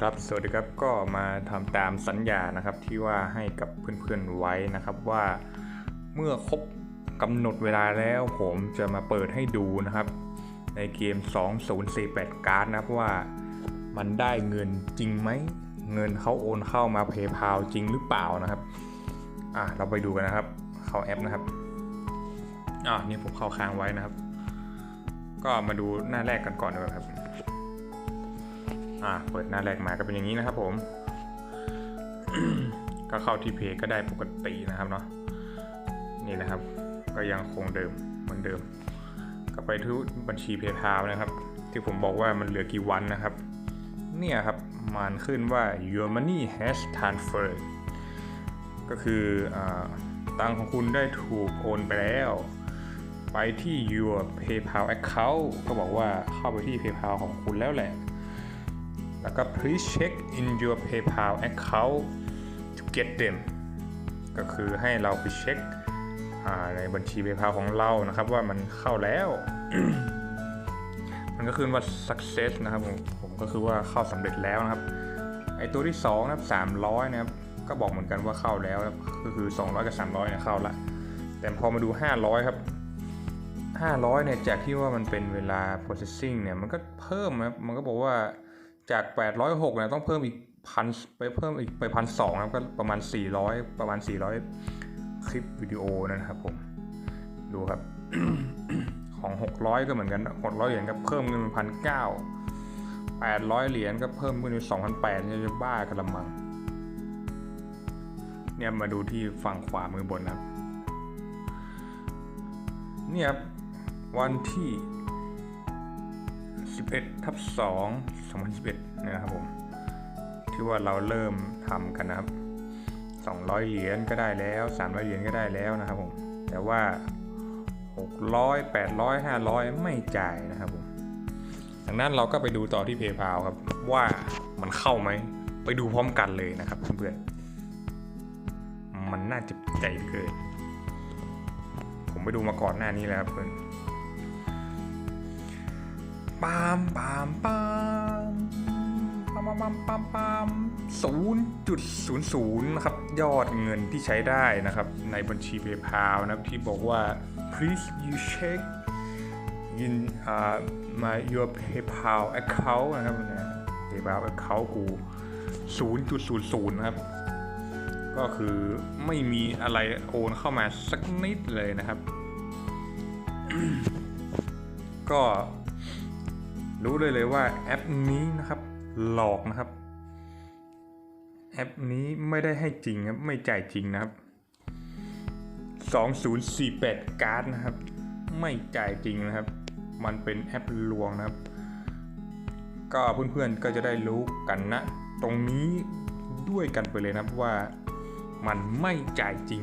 ครับสวัสดีครับก็มาทำตามสัญญานะครับที่ว่าให้กับเพื่อนๆไว้นะครับว่าเมื่อครบกำหนดเวลาแล้วผมจะมาเปิดให้ดูนะครับ ในเกม 2048 การ์ดนะครับว่ามันได้เงินจริงไหม เงินเขาโอนเข้ามาเพย์พาจริงหรือเปล่านะครับอะเราไปดูกันนะครับ เข้าแอปนะครับอะนี่ผมเข้าค้างไว้นะครับ ก็มาดูหน้าแรกกันก่อนเลยครับ อ่าเปิดหน้าแรกมาก็เป็นอย่างนี้นะครับผม ก็เข้าที่เพจก็ได้ปกตินะครับเนาะนี่นะครับ ก็ยังคงเดิมเหมือนเดิม ก็ไปที่บัญชีเพย์พานะครับ ที่ผมบอกว่ามันเหลือกี่วันนะครับ เนี่ยครับมันขึ้นว่า your money has transferred ก็คืออตังของคุณได้ถูกโอนไปแล้ว ไปที่ your PayPal account ก็บอกว่าเข้าไปที่ PayPal ของคุณแล้วแหละ แล้วก็ please check in your PayPal account to get them ก็คือให้เราไปเช็คในบัญชี PayPal ของเรานะครับ ว่ามันเข้าแล้ว มันก็คือว่า success นะครับผมผมก็คือว่าเข้าสำเร็จแล้วนะครับ ไอตัวที่2นะครับ300 นะครับ ก็บอกเหมือนกันว่าเข้าแล้วนะครับก็คือ 200 กับ 300เนี่ยเข้าละแต่พอมาดู 500 ครับ500เนี่ยจากที่ว่ามันเป็นเวลา processing เนี่ยมันก็เพิ่มนะครับมันก็บอกว่า จาก 806เนี่ยต้องเพิ่มอีกพันไปเพิ่มอีกไปพันสองครับก็ประมาณ 400 ประมาณ 400 คลิปวิดีโอนะครับผม ดูครับ ของ 600 ก็เหมือนกัน 600 เหรียญก็เพิ่มเงินเป็นพันเก้า800เหรียญก็เพิ่มขึ้นเป็น2,800จะบ้ากันละมัง เนี่ยมาดูที่ฝั่งขวามือบนนะครับ เนี่ยครับวันที่ 11ทับ2 2021เนี่ยนะครับผมที่ว่าเราเริ่มทำกันนะครับ 200 เหรียญก็ได้แล้ว 300 เหรียญก็ได้แล้วนะครับผมแต่ว่า 600 800 500 ไม่จ่ายนะครับผมดังนั้นเราก็ไปดูต่อที่ PayPal ครับว่ามันเข้าไหม ไปดูพร้อมกันเลยนะครับเพื่อนๆมันน่าจะใจเกินผมไปดูมาก่อนหน้านี้แล้วครับเพื่อน ปามปามปามปามปามปามปามศูนย์จุดศูนย์ศูนย์นะครับ ยอดเงินที่ใช้ได้นะครับ ในบัญชี PayPal นะครับที่บอกว่า please you check in uh, my your PayPal account นะครับนะ PayPal account กู0.00นะครับ ก็คือไม่มีอะไรโอนเข้ามาสักนิดเลยนะครับ ก็ รู้เลยเลยว่าแอปนี้นะครับ หลอกนะครับ แอปนี้ไม่ได้ให้จริงครับ ไม่จ่ายจริงนะครับ 2048 การ์ดนะครับ ไม่จ่ายจริงนะครับ มันเป็นแอปลวงนะครับ ก็เพื่อนๆก็จะได้รู้กันนะ ตรงนี้ด้วยกันไปเลยนะครับว่ามันไม่จ่ายจริง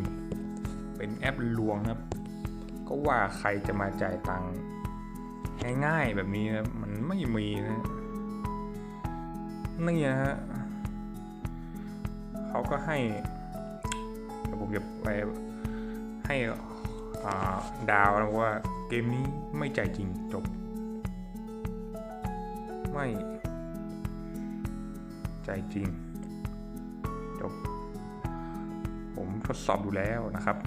เป็นแอปลวงนะครับ ก็ว่าใครจะมาจ่ายตังค์ง่ายๆแบบนี้นะมัน ไม่มีนะนี่นะฮะเขาก็ให้เดี๋ยวผมจะไปให้ดาวนะว่าเกมนี้ไม่ใจจริงจบ ไม่ ใจจริง จบ ผมทดสอบดูแล้วนะครับ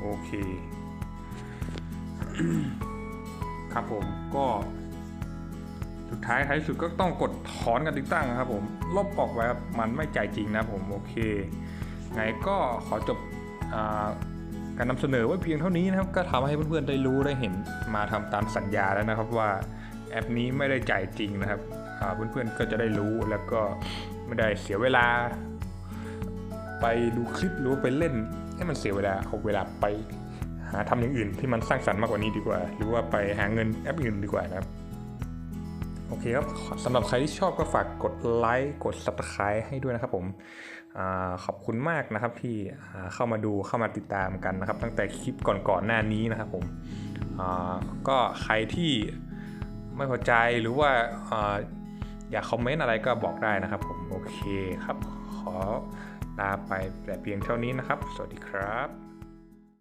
โอเค ครับผมก็ สุดท้ายท้ายสุดก็ต้องกดถอนการติดตั้งนะครับผมลบออกไว้ครับมันไม่จ่ายจริงนะผมโอเค ไงก็ขอจบอการนำเสนอไว้เพียงเท่านี้นะครับ ก็ทำให้เพื่อนๆได้รู้ได้เห็นมาทำตามสัญญาแล้วนะครับว่าแอปนี้ไม่ได้จ่ายจริงนะครับเพื่อนๆก็จะได้รู้แล้วก็ไม่ได้เสียเวลา ไปดูคลิปหรือไปเล่นให้มันเสียเวลาเอาเวลาไป หาทำอย่างอื่นที่มันสร้างสรรค์มากกว่านี้ดีกว่า หรือว่าไปหาเงินแอปอื่นดีกว่านะครับ โอเคครับสำหรับใครที่ชอบก็ฝากกดไลค์กด subscribe ให้ด้วยนะครับผมอขอบคุณมากนะครับที่เข้ามาดูเข้ามาติดตามกันนะครับ ตั้งแต่คลิปก่อนๆหน้านี้นะครับผมก็ใครที่ไม่พอใจหรือว่าอาอยากคอมเมนต์อะไรก็บอกได้นะครับผม โอเคครับ ขอลาไปแต่เพียงเท่านี้นะครับ สวัสดีครับ